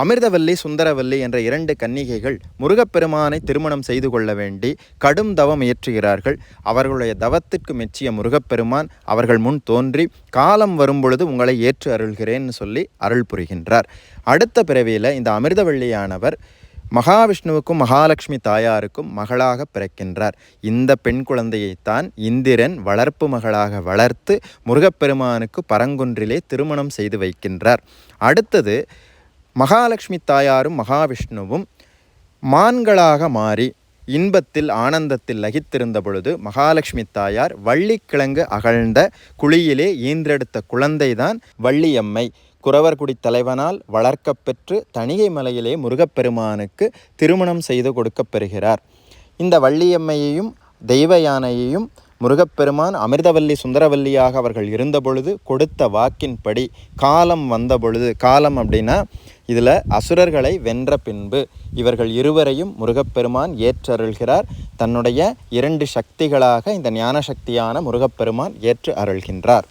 அமிர்தவல்லி சுந்தரவல்லி என்ற இரண்டு கன்னிகைகள் முருகப்பெருமானை திருமணம் செய்து கொள்ள வேண்டி கடும் தவம் இயற்றுகிறார்கள். அவர்களுடைய தவத்திற்கு மெச்சிய முருகப்பெருமான் அவர்கள் முன் தோன்றி காலம் வரும்பொழுது உங்களை ஏற்று அருள்கிறேன்னு சொல்லி அருள் புரிகின்றார். அடுத்த பிறவியில் இந்த அமிர்தவள்ளியானவர் மகாவிஷ்ணுவுக்கும் மகாலட்சுமி தாயாருக்கும் மகளாக பிறக்கின்றார். இந்த பெண் குழந்தையைத்தான் இந்திரன் வளர்ப்பு மகளாக வளர்த்து முருகப்பெருமானுக்கு பரங்குன்றிலே திருமணம் செய்து வைக்கின்றார். அடுத்தது மகாலட்சுமி தாயாரும் மகாவிஷ்ணுவும் மான்களாக மாறி இன்பத்தில் ஆனந்தத்தில் லகித்திருந்த பொழுது மகாலட்சுமி தாயார் வள்ளிக்கிழங்கு அகழ்ந்த குழியிலே ஈன்றெடுத்த குழந்தைதான் வள்ளியம்மை. குறவர்குடி தலைவனால் வளர்க்கப்பெற்று தணிகை மலையிலே முருகப்பெருமானுக்கு திருமணம் செய்து கொடுக்கப் பெறுகிறார். இந்த வள்ளியம்மையையும் தெய்வ யானையையும் முருகப்பெருமான் அமிர்தவல்லி சுந்தரவல்லியாக அவர்கள் இருந்தபொழுது கொடுத்த வாக்கின்படி காலம் வந்தபொழுது காலம் அப்படின்னா இதில் அசுரர்களை வென்ற பின்பு இவர்கள் இருவரையும் முருகப்பெருமான் ஏற்றருள்கிறார். தன்னுடைய இரண்டு சக்திகளாக இந்த ஞான சக்தியான முருகப்பெருமான் ஏற்று அருள்கின்றார்.